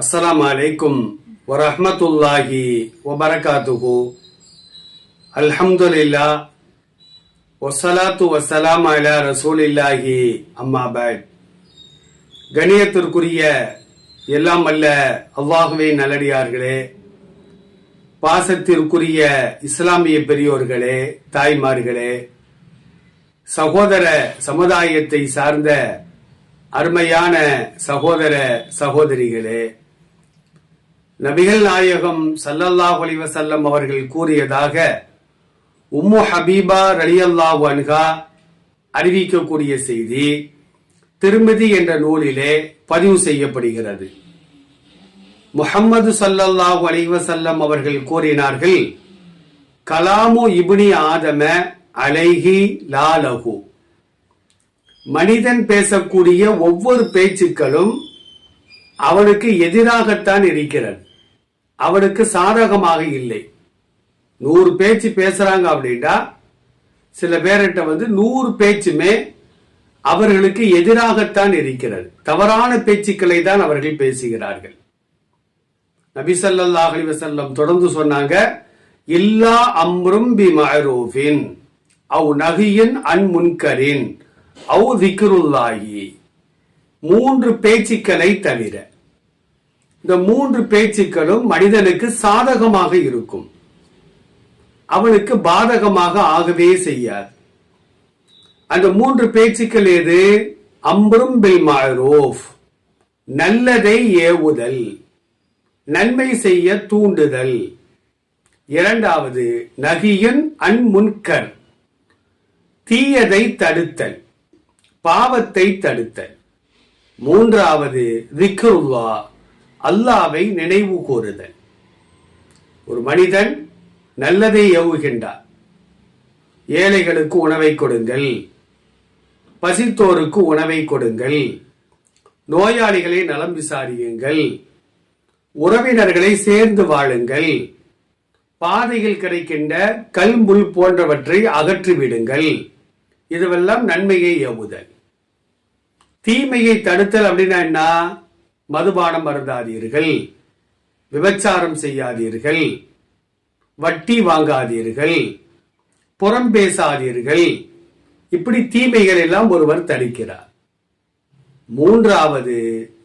அஸ்ஸலாமு அலைக்கும் வரஹ்மத்துல்லாஹி வபரகாத்துஹு. அல்ஹம்துலில்லா ஒசலாத்து வஸ்ஸலாம் அலா ரசூலில்லாஹி அம்மா பாத். கணியத்திற்குரிய எல்லாம் அல்ல அவ்வாகவே நல்லடியார்களே. பாசத்திற்குரிய இஸ்லாமிய பெரியோர்களே தாய்மார்களே. சகோதர சமுதாயத்தை சார்ந்த அருமையான சகோதர சகோதரிகளே. நபிகள் நாயகம் சல்லல்லாஹ் அலைஹி அவர்கள் கூறியதாக உம்மு ஹபீபா ரலியல்லாஹு அன்ஹா அறிவிக்கக்கூடிய செய்தி திருமதி என்ற நூலிலே பதிவு செய்யப்படுகிறது. முகம்மது சல்லல்லாஹு அலைஹி அவர்கள் கூறினார்கள் கலாமு இபுனி ஆதம அலைஹி லாலகு மனிதன் பேசக்கூடிய ஒவ்வொரு பேச்சுக்களும் அவனுக்கு எதிராகத்தான் இருக்கிறது. அவனுக்கு சாதகமாக இல்லை. நூறு பேச்சு பேசுறாங்க அப்படின்னா சில பேர்கிட்ட வந்து நூறு பேச்சுமே அவர்களுக்கு எதிராகத்தான் இருக்கிறது. தவறான பேச்சுக்களை தான் அவர்கள் பேசுகிறார்கள். நபிசல்லா ஸல்லல்லாஹு அலைஹி தொடர்ந்து சொன்னாங்க இல்லா அம்ரும் பி மஹரூஃபின் அவ் நகியின் அன் முன்கரின் அவ் திக்ருல்லாஹி. மூன்று பேச்சுக்களை தவிர இந்த மூன்று பேச்சுக்களும் மனிதனுக்கு சாதகமாக இருக்கும். அவனுக்கு பாதகமாக ஆகவே செய்யாது. அந்த மூன்று பேச்சுக்கள் எது? அம்ரும் பில் நல்லதை ஏவுதல். நன்மை செய்ய தூண்டுதல். இரண்டாவது நகியன் அன்முன்கர் தீயதை தடுத்தல். பாவத்தை தடுத்தல். மூன்றாவது விக்ருல்லா அல்லாவை நினைவு கூறுதல். ஒரு மனிதன் நல்லதை எவுகின்றார் ஏழைகளுக்கு உணவை கொடுங்கள். பசித்தோருக்கு உணவை கொடுங்கள். நோயாளிகளை நலம் விசாரியுங்கள். உறவினர்களை சேர்ந்து வாழுங்கள். பாதையில் கிடைக்கின்ற கல்முள் போன்றவற்றை அகற்றி விடுங்கள் இதுவெல்லாம் நன்மையை ஏவுதல். தீமையை தடுத்தல் அப்படின்னா என்ன? மதுபானம் அருந்தாதீர்கள் விபச்சாரம் செய்யாதீர்கள் வட்டி வாங்காதீர்கள் புறம் பேசாதீர்கள். இப்படி தீமைகள் எல்லாம் ஒருவர் தடுக்கிறார். மூன்றாவது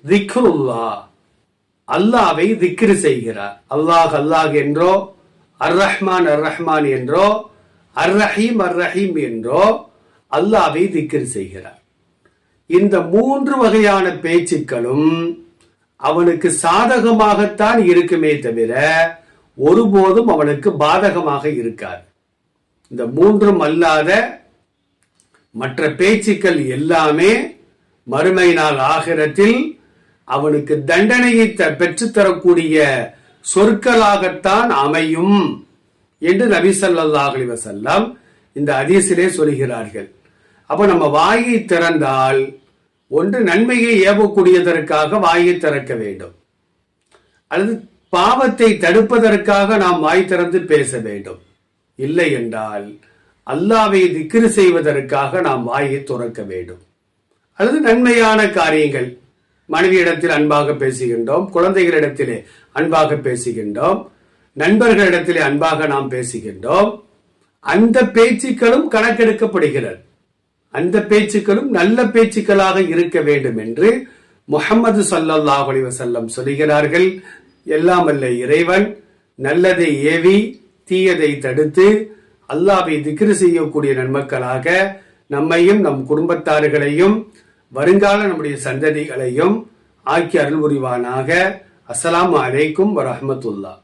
திக்ருல்லா. அல்லாவை திக்ரு செய்கிறார். அல்லாஹ் அல்லாஹ் என்றோ அர் ரஹ்மான் அர் ரஹ்மான் என்றோ அர் ரஹீம் அர் ரஹீம் என்றோ அல்லாவை திக்ரு செய்கிறார். இந்த மூன்று வகையான பேச்சுக்களும் அவனுக்கு சாதகமாகத்தான் இருக்குமே தவிர ஒருபோதும் அவனுக்கு பாதகமாக இருக்காது. இந்த மூன்றும் அல்லாத மற்ற பேச்சுக்கள் எல்லாமே மறுமை நாள் ஆகிறத்தில் அவனுக்கு தண்டனையை பெற்றுத்தரக்கூடிய சொற்களாகத்தான் அமையும் என்று நபி ஸல்லல்லாஹு அலைஹி இந்த அதிசிலே சொல்கிறார்கள். அப்ப நம்ம வாயை திறந்தால் ஒன்று நன்மையை ஏவக்கூடியதற்காக வாயை திறக்க வேண்டும். அல்லது பாவத்தை தடுப்பதற்காக நாம் வாய் திறந்து பேச வேண்டும். இல்லை என்றால் அல்லாவை திக்ரு செய்வதற்காக நாம் வாயை துறக்க வேண்டும். அல்லது நன்மையான காரியங்கள். மனைவியிடத்தில் அன்பாக பேசுகின்றோம். குழந்தைகளிடத்திலே அன்பாக பேசுகின்றோம். நண்பர்களிடத்திலே அன்பாக நாம் பேசுகின்றோம். அந்த பேச்சுக்களும் கணக்கெடுக்கப்படுகிறது. அந்த பேச்சுக்களும் நல்ல பேச்சுக்களாக இருக்க வேண்டும் என்று முகமது சல்லல்லாஹ் அலிவசல்லம் வஸல்லம் சொல்கிறார்கள் எல்லாம் அல்ல இறைவன் நல்லதை ஏவி தீயதை தடுத்து அல்லாவை திக்ரு செய்யக்கூடிய நன்மக்களாக நம்மையும் நம் குடும்பத்தார்களையும் வருங்கால நம்முடைய சந்ததிகளையும் ஆக்கி அருள் புரிவானாக அஸ்லாம் அலைக்கும் வரஹ்மத்துல்லாஹ்.